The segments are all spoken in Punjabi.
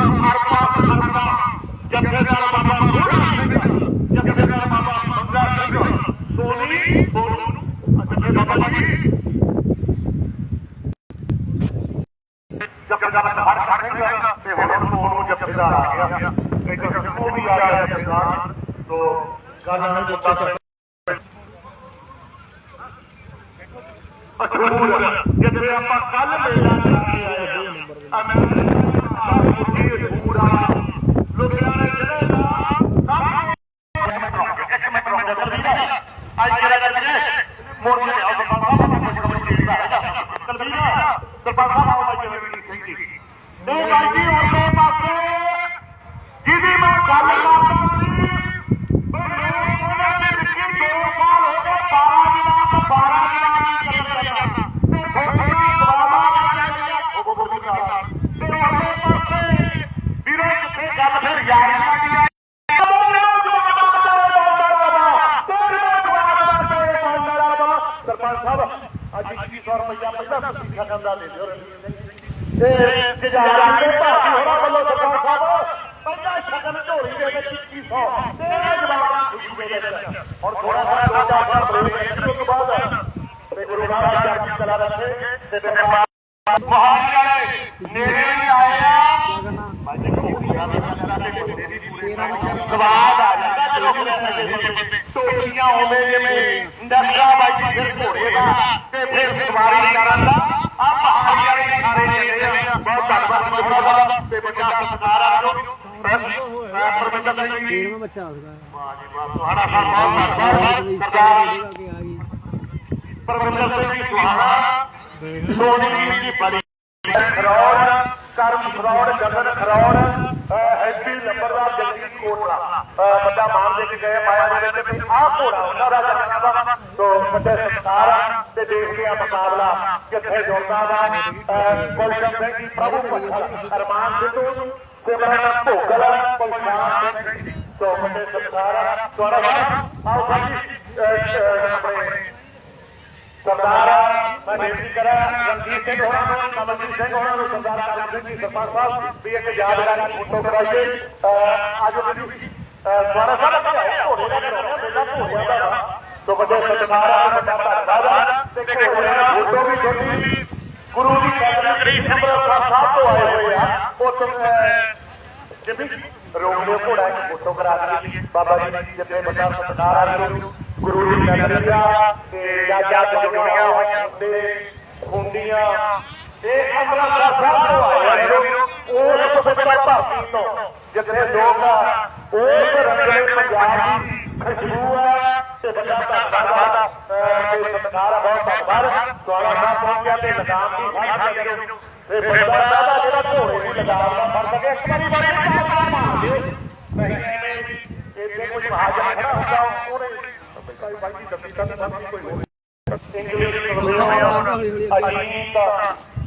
ਅਰਪਾ ਸਰਦਾ ਆਪਾਂ ਕੱਲ ਮੇਲਾ ਕਰਾ ਆਏ ਆ ਮੈਂ ਮੁੱਢੀ ਪੂਰਾ ਲੁਧਿਆਣੇ ਜ਼ਿਲ੍ਹੇ ਦਾ ਇੱਕ ਮਿੰਟ ਰੁਕ ਜਾ ਜਲਦੀ ਨਾ ਅੱਜ ਜਿਹੜਾ ਕਰਦੇ ਮੋਰਚੇ ਤੇ ਆਉਂ ਬਾਬਾ ਬਾਬਾ ਕੁਝ ਕੁਝ ਦੇਦਾ ਹੈਗਾ ਕਲਬੀ ਨਾ ਸਰਪੰਚ ਸਾਹਿਬ ਆਓ ਬਾਈ ਜਿਵੇਂ ਸਿੰਘ ਜੀ ਇਹ ਬਾਈ ਜੀ ਉਹਦੇ ਪਾਸੇ ਜਿਹਦੀ ਮੈਂ ਗੱਲ ਕਰਦਾ ਸੀ ਉਹਨਾਂ ਦੇ ਵਿੱਚ ਦੋ ਸਾਲ ਹੋ ਗਏ 12 ਦਿਨਾਂ ਤੋਂ 12 ਦਿਨਾਂ ਦੀ ਚੱਲ ਰਿਹਾ ਤੇ ਥੋੜੀ ਸਵਾਲਾਂ ਆ ਜਾਂਦੀਆਂ ਉਹ ਬੋਲੀ ਕਾ ਤੇ ਉਹਦੇ ਪਾਸੇ ਵੀਰੇ ਕਿੱਥੇ ਗੱਲ ਫਿਰ ਯਾਰੀਆਂ ਦੀ ਆ ਸਰਪੰਚ ਸਾਹਿਬ ਅੱਜ 2100 ਪਹਿਲਾਂ ਤੁਸੀਂ ਸ਼ਗਨ ਦਾ ਦੇ ਦਿਓ। ਰਣਜੀਤ ਸਿੰਘ ਜੀ ਤੇ ਜਜਾਰਾਂ ਦੇ ਭਾਰਤੀ ਹੋਰਾਂ ਵੱਲੋਂ ਸਰਪੰਚ ਸਾਹਿਬ ਪਹਿਲਾਂ ਸ਼ਗਨ ਝੋਲੀ ਦੇ ਵਿੱਚ 2100 ਤੇ ਜਵਾਬ ਖੁਸ਼ੀ ਦੇ ਵਿੱਚ। ਹੁਣ ਥੋੜਾ ਜਿਹਾ ਦੋ ਚਾਰ ਸਾਲ ਤੋਂ ਬਾਅਦ। ਤੇ ਗੁਰੂ ਨਾਨਕ ਚੜ੍ਹਦੀ ਕਲਾ ਰੱਖੇ। ਤੇ ਫਿਰ ਮਹਾਰਾਜ ਨੇੜੇ ਵੀ ਸਵਾਦ ਆ ਜਾਂਦਾ ਜਦੋਂ ਟੋਕੀਆਂ ਆਉਂਦੇ ਜਿਵੇਂ ਨਸ਼ਾ ਬਾਈ ਫਿਰ ਘੋੜੇ ਦਾ ਤੇ ਫਿਰ ਸਵਾਰੀ ਕਰਨ ਦਾ। ਆ ਪਹਾੜੀ ਵਾਲੇ ਸਾਰੇ ਚੱਲੇ ਆ। ਬਹੁਤ ਧੰਨਵਾਦ ਮਜੋੜਾ ਦਾ ਤੇ ਬੱਚਾ ਸਤਿਕਾਰ ਆ ਜੋ। ਪਰਮਿੰਦਰ ਸਿੰਘ ਜੀ ਬੱਚਾ ਉਸਦਾ ਵਾਹ ਜੀ ਵਾਹ ਤੁਹਾਡਾ ਬਹੁਤ ਧੰਨਵਾਦ। ਗਈ ਪਰਮਿੰਦਰ ਸਿੰਘ ਜੀ ਸੁਹਾਣਾ ਸੋਨੀ ਜੀ ਬੜੀ ਖਰੌੜ ਕਰਮ ਖਰੌੜ ਗਗਨ ਖਰੌੜ ਹੈਪੀ ਲੰਬਰਦਾਰ ਜਗਦੀਪ ਕੋਟਲਾ ਵੱਡਾ ਮਾਨ ਦੇ ਕੇ ਗਏ ਮਾਇਆ ਦੇ ਵਿੱਚ ਵੀ ਆਹ ਘੋੜਾ ਉਹਨਾਂ ਦਾ ਜਾਣਾ ਦਾ। ਤੋਂ ਵੱਡੇ ਸਤਕਾਰ ਤੇ ਦੇਖਦੇ ਆ ਮੁਕਾਬਲਾ ਕਿੱਥੇ ਜੁੜਦਾ ਵਾ। ਅਹ ਸਿੰਘ ਜੀ, ਪ੍ਰਭੂ ਭੱਠਲ ਅਰਮਾਨ ਸਿੱਧੂ ਸਿਮਰਨ ਭੋਗਲ ਪਲਸ਼ਾਨ ਸਿੰਘ ਜੀ। ਤੋਂ ਵੱਡੇ ਸਤਕਾਰ ਆ। ਆਓ ਸਾਡੀ ਆਪਣੇ ਸਰਦਾਰ ਮੈਂ ਬੇਨਤੀ ਕਰਾਂ ਰਣਜੀਤ ਸਿੰਘ ਹੋਰਾਂ ਨੂੰ ਕਮਲਜੀਤ ਸਿੰਘ ਹੋਰਾਂ ਨੂੰ ਸਰਦਾਰ ਸਿੰਘ ਜੀ ਸਰਪੰਚ ਸਾਹਿਬ ਵੀ ਇੱਕ ਯਾਦਗਾਰੀ ਫੋਟੋ ਕਰਾਈਏ। ਅੱਜ ਤੁਸੀਂ ਸਵਾਰਾ ਸਾਹਿਬ ਘੋੜੇ ਦਾ ਕਰਾਉਣਾ ਮੇਲਾ ਘੋੜਿਆਂ ਦਾ। ਤੋਂ ਵੱਡੇ ਸਤਿਕਾਰ ਵੱਡਾ ਧੰਨਵਾਦ ਤੇ ਘੋੜਿਆਂ ਦਾ ਫੋਟੋ ਵੀ ਛੋਟੀ ਗੁਰੂ ਜੀ ਕੈਬਨਿਟ ਅੰਮ੍ਰਿਤਸਰ ਸਾਹਿਬ ਤੋਂ ਆਏ ਹੋਏ ਆ। ਉਸ ਜਿਵੇਂ ਰੋਮੀਓ ਘੋੜਾ ਇੱਕ ਫੋਟੋ ਕਰਾ ਦਈਏ। ਬਾਬਾ ਜੀ ਦੀ ਜਿੱਥੇ ਵੱਡਾ ਸਤਿਕਾਰ ਆ ਗੁਰੂ ਗੁਰੂ ਜੀ ਨਗਰੀ ਦਾ ਤੇ ਜਾਜਾ ਜੁੜੀਆਂ ਹੋਈਆਂ ਤੇ ਹੁੰਦੀਆਂ ਇਹ ਅੰਮ੍ਰਿਤਸਰ ਸਾਹਿਬ ਤੋਂ ਆਏ ਹੋਏ ਉਸ ਸੱਚਾ ਭਾਰਤੀ ਤੋਂ ਜਿੱਥੇ ਲੋਕ ਉਸ ਰੰਗਲੇ ਪੰਜਾਬ ਦੀ ਖੁਸ਼ਬੂ ਆ ਤੇ ਵੱਡਾ ਧੰਨਵਾਦ ਤੇ ਸਤਿਕਾਰ ਬਹੁਤ ਧੰਨਵਾਦ ਤੁਹਾਡਾ ਨਾਮ ਪਹੁੰਚ ਗਿਆ ਤੇ ਲਗਾਮ ਦੀ ਸਾਂਝ ਲੱਗੇ ਤੇ ਬੰਦਾ ਸਾਹਿਬ ਜਿਹੜਾ ਘੋੜੇ ਦੀ ਲਗਾਮ ਦਾ ਫੜ ਸਕੇ। ਇੱਕ ਵਾਰੀ ਵਾਰੀ ਚਾਰ ਮਾਰ ਦਿਓ ਨਹੀਂ ਐਵੇਂ ਇੱਥੇ ਕੋਈ ਮਹਾਜਨ ਖੜਾ ਹੁੰਦਾ ਉਹਨੇ ਭਾਈ ਭਾਈ ਦੀ ਦੱਸੀ ਤਾਂ ਸਭ ਕੋਈ ਹੋਵੇ ਇੰਗਲਿਸ਼ ਅਜੀਤ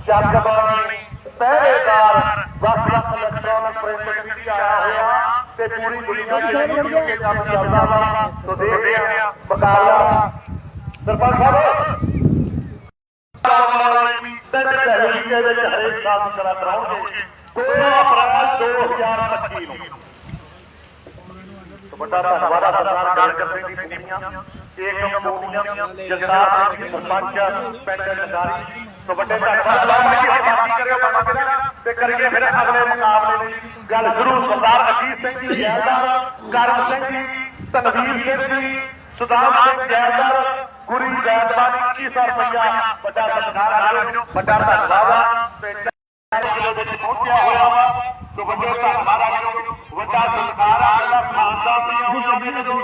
ਜਗਬਾਣੀ ਪਹਿਰੇਦਾਰ ਵੱਖ ਵੱਖ ਇਲੈਕਟ੍ਰੋਨਿਕ ਪ੍ਰਿੰਟ ਵੀ ਆਇਆ ਹੋਇਆ ਤੇ ਪੂਰੀ ਦੁਨੀਆ ਦੇ ਵਿੱਚ ਕੇ ਕੰਮ ਚੱਲਦਾ ਵਾ ਸੋ ਦੇਖਦੇ ਆ ਮੁਕਾਬਲਾ ਸਰਪੰਚ ਸਾਹਿਬ ਤਿੰਨ ਤਹਿਸੀਲ ਦੇ ਵਿੱਚ ਹਰੇਕ ਸਾਲ ਦੀ ਤਰ੍ਹਾਂ ਕਰਾਉਣਗੇ 2 ਅਪ੍ਰੈਲ 2025 ਨੂੰ ਤੇ ਵੱਡਾ ਧੰਨਵਾਦ। ਆ ਸਰਦਾਰ ਗਣਕ ਸਿੰਘ ਦੀ ਕੁੜੀਆਂ ਏਕਮ ਮੋਦੀਆਂ ਜਗਤਾਰ ਸਿੰਘ ਸਰਪੰਚ ਪਿੰਡ ਨਗਾਰੀ ਤੋਂ ਵੱਡੇ ਧੰਨਵਾਦ ਲਾਉਣ ਜੀ ਹਰਮਾਨੀ ਕਰਿਓ ਬਾਬਾ ਮੇਰਾ ਤੇ ਕਰੀਏ ਫਿਰ ਅਗਲੇ ਮੁਕਾਬਲੇ ਦੀ ਗੱਲ ਜ਼ਰੂਰ ਸਰਦਾਰ ਅਜੀਤ ਸਿੰਘ ਜੀ ਜੈਲਦਾਰ ਕਰਮ ਸਿੰਘ ਜੀ ਤਨਵੀਰ ਸਿੰਘ ਜੀ ਸੁਦਾਮ ਸਿੰਘ ਜੈਲਦਾਰ ਗੁਰੀ ਜੈਲਦਾਰੀ 2100 ਰੁਪਇਆ ਵੱਡਾ ਸਤਿਕਾਰ ਆ ਜੋ ਵੱਡਾ ਧੰਨਵਾਦ ਆ ਤੇ ਜ਼ਿਲ੍ਹੇ ਵਿੱਚ ਪਹੁੰਚਿਆ ਹੋਇਆ ਵਾ ਸੋ ਵੱਡੇ ਧੰਨਵਾਦ ਆ ਜੋ ਵੱਡਾ ਸਤਿਕਾਰ ਆ ਜਿਹੜਾ ਖਾਨਦਾਨ ਦੀਆਂ ਹੋਈਆਂ ਨੇ ਜਦੋਂ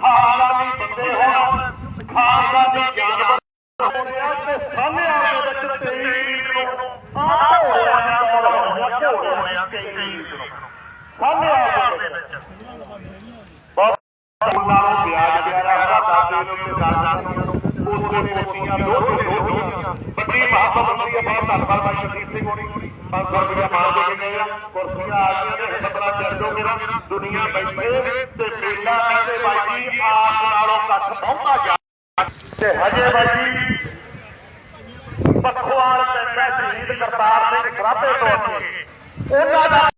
ਖਾਨਦਾਨੀ ਬੰਦੇ ਹੋਣ ਖਾਨਦਾਨੀ ਜਾਨਵਰ ਹੋਣੇ ਤੇ ਸਾਹਮਣੇ ਦੇ ਵਿੱਚ ਤੇਈਸ ਨੂੰ ਆਹ ਹੋਇਆ ਨਾ ਹੋਇਆ ਹੋਇਆ ਤੇਈਸ ਨੂੰ ਸਾਹਮਣੇ ਦੇ ਵਿੱਚ ਬਹੁਤ ਉਹਨਾਂ ਨੂੰ ਵਿਆਜ ਪਿਆਰਾ ਹੈਗਾ ਦਾਦੇ ਨੂੰ ਤੇ। ਦਾਦਾ ਨੂੰ ਉਸੇ ਪੋਤੀਆਂ ਦੋਹੇ ਦੋਹੀਆਂ ਵੱਡੀ ਮਹਾਬਤ ਹੁੰਦੀ ਹੈ ਬਹੁਤ ਧੰਨਵਾਦ ਭਾਈ ਸ਼ਰੀਫ ਸਿੰਘ ਹੋਣੀ 500 ਰੁਪਇਆ ਮਾਰ ਦੇ ਕੇ ਗਏ ਆ ਕੁਰਸੀਆਂ ਆ ਗਈਆਂ ਨੇ ਖਬਰਾਂ ਚੱਲ ਜੋ ਮੇਰਾ ਦੁਨੀਆ ਬੈਠੇ ਤੇ ਮੇਲਾ ਕਹਿੰਦੇ ਬਾਈ ਜੀ ਆਪ ਨਾਲੋਂ ਕੱਖ ਬਹੁਤਾ ਜਾ ਤੇ ਹਜੇ ਬਾਈ ਜੀ ਪੱਖੋਵਾਲ ਪਿੰਡ ਹੈ ਸ਼ਹੀਦ ਕਰਤਾਰ ਸਿੰਘ ਸਰਾਭੇ ਤੋਂ ਉਹਨਾਂ ਦਾ